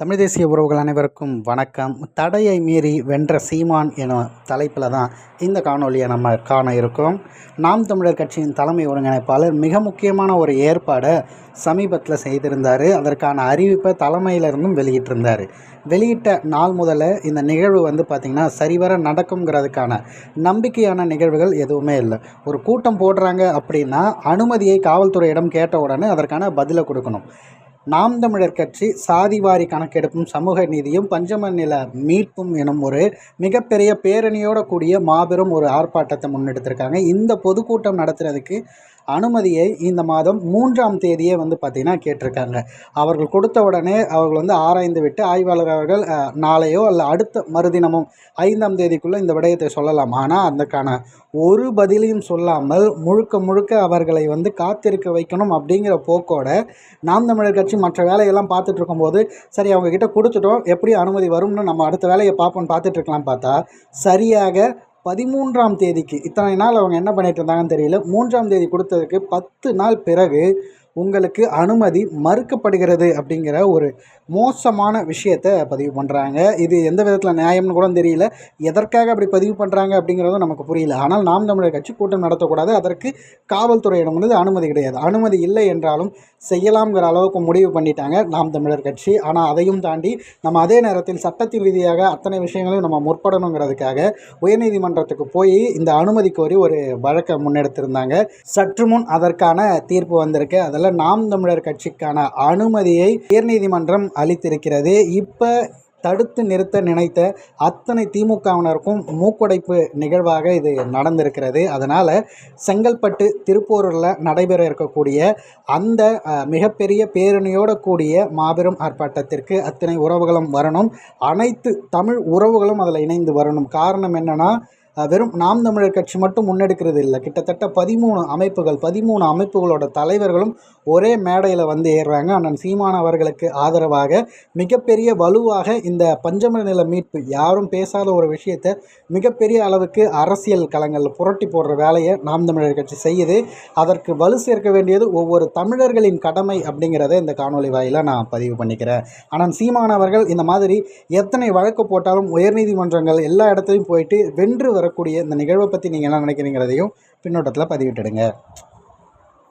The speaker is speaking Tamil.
தமிழ் தேசிய உறவுகள் அனைவருக்கும் வணக்கம். தடையை மீறி வென்ற சீமான் எனும் தலைப்பில் தான் இந்த காணொலியை நம்ம காண இருக்கோம். நாம் தமிழர் கட்சியின் தலைமை ஒருங்கிணைப்பாளர். மிக முக்கியமான ஒரு ஏற்பாடை சமீபத்தில் செய்திருந்தார். அதற்கான அறிவிப்பை தலைமையிலிருந்தும் வெளியிட்டிருந்தார். வெளியிட்ட நாள் முதல்ல இந்த நிகழ்வு வந்து பார்த்திங்கன்னா சரிவர நடக்குங்கிறதுக்கான நம்பிக்கையான நிகழ்வுகள் எதுவுமே இல்லை. ஒரு கூட்டம் போடுறாங்க அப்படின்னா அனுமதியை காவல்துறையிடம் கேட்ட உடனே அதற்கான பதிலை கொடுக்கணும். நாம் தமிழர் கட்சி சாதிவாரி கணக்கெடுப்பும் சமூக நீதியும் பஞ்சம நில மீட்பும் எனும் ஒரு மிகப்பெரிய பேரணியோட கூடிய மாபெரும் ஒரு ஆர்ப்பாட்டத்தை முன்னெடுத்திருக்காங்க. இந்த பொதுக்கூட்டம் நடத்துறதுக்கு அனுமதியை இந்த மாதம் மூன்றாம் தேதியே வந்து பார்த்திங்கன்னா கேட்டிருக்காங்க. அவர்கள் கொடுத்த உடனே அவர்கள் வந்து ஆராய்ந்து விட்டு ஆய்வாளர் அவர்கள் நாளையோ அல்ல அடுத்த மறுதினமும் ஐந்தாம் தேதிக்குள்ளே இந்த விடயத்தை சொல்லலாம். ஆனால் அதுக்கான ஒரு பதிலையும் சொல்லாமல் முழுக்க முழுக்க அவர்களை வந்து காத்திருக்க வைக்கணும் அப்படிங்கிற போக்கோட நாம் தமிழர் கட்சி மற்ற வேலையெல்லாம் பார்த்துட்டு இருக்கும்போது சரி அவங்கக்கிட்ட கொடுத்துட்டோம் எப்படி அனுமதி வரும்னு நம்ம அடுத்த வேலையை பார்ப்போம்னு பார்த்துட்ருக்கலாம் பார்த்தா சரியாக பதிமூன்றாம் தேதிக்கு இத்தனை நாள் அவங்க என்ன பண்ணிட்டு இருந்தாங்கன்னு தெரியல மூன்றாம் தேதி கொடுத்ததுக்கு பத்து நாள் பிறகு உங்களுக்கு அனுமதி மறுக்கப்படுகிறது அப்படிங்கிற ஒரு மோசமான விஷயத்தை பதிவு பண்ணுறாங்க இது எந்த விதத்தில் நியாயம்னு கூட தெரியல. எதற்காக அப்படி பதிவு பண்ணுறாங்க அப்படிங்கிறதும் நமக்கு புரியல. ஆனால் நாம் தமிழர் கட்சி கூட்டம் நடத்தக்கூடாது. அதற்கு காவல்துறையிடம் வந்து அனுமதி கிடையாது. அனுமதி இல்லை என்றாலும் செய்யலாம்ங்கிற அளவுக்கு முடிவு பண்ணிட்டாங்க நாம் தமிழர் கட்சி. ஆனால் அதையும் தாண்டி நம்ம அதே நேரத்தில் சட்டத்தின் ரீதியாக அத்தனை விஷயங்களையும் நம்ம முற்படணுங்கிறதுக்காக உயர்நீதிமன்றத்துக்கு போய் இந்த அனுமதி கோரி ஒரு வழக்கை முன்னெடுத்திருந்தாங்க. சற்று முன் அதற்கான தீர்ப்பு வந்திருக்கு. அதில் நாம் தமிழர் கட்சிக்கான அனுமதியை உயர்நீதிமன்றம் அளித்திருக்கிறது. இப்போ தடுத்து நிறுத்த நினைத்த அத்தனை திமுகவினருக்கும் மூக்குடைப்பு நிகழ்வாக இது நடந்திருக்கிறது. அதனால் செங்கல்பட்டு திருப்பூரில் நடைபெற இருக்கக்கூடிய அந்த மிகப்பெரிய பேரணியோட கூடிய மாபெரும் ஆர்ப்பாட்டத்திற்கு அத்தனை உறவுகளும் வரணும். அனைத்து தமிழ் உறவுகளும் அதில் இணைந்து வரணும். காரணம் என்னென்னா வெறும் நாம் தமிழர் கட்சி மட்டும் முன்னெடுக்கிறது இல்லை. கிட்டத்தட்ட பதிமூணு அமைப்புகள் பதிமூணு அமைப்புகளோட தலைவர்களும் ஒரே மேடையில் வந்து ஏறுறாங்க. அண்ணன் சீமான் அவர்களுக்கு ஆதரவாக மிகப்பெரிய வலுவாக இந்த பஞ்சம நில மீட்பு யாரும் பேசாத ஒரு விஷயத்தை மிகப்பெரிய அளவுக்கு அரசியல் களங்களில் புரட்டி போடுற வேலையை நாம் தமிழர் கட்சி செய்யுது. அதற்கு வலு சேர்க்க வேண்டியது ஒவ்வொரு தமிழர்களின் கடமை அப்படிங்கிறத இந்த காணொளி வாயிலாக நான் பதிவு பண்ணிக்கிறேன். ஆனால் சீமான் அவர்கள் இந்த மாதிரி எத்தனை வழக்கு போட்டாலும் உயர்நீதிமன்றங்கள் எல்லா இடத்துலையும் போயிட்டு வென்று வரக்கூடிய இந்த நிகழ்வை பற்றி நீங்கள் என்ன நினைக்கிறீங்கிறதையும் பின்னோட்டத்தில் பதிவிட்டுடுங்க.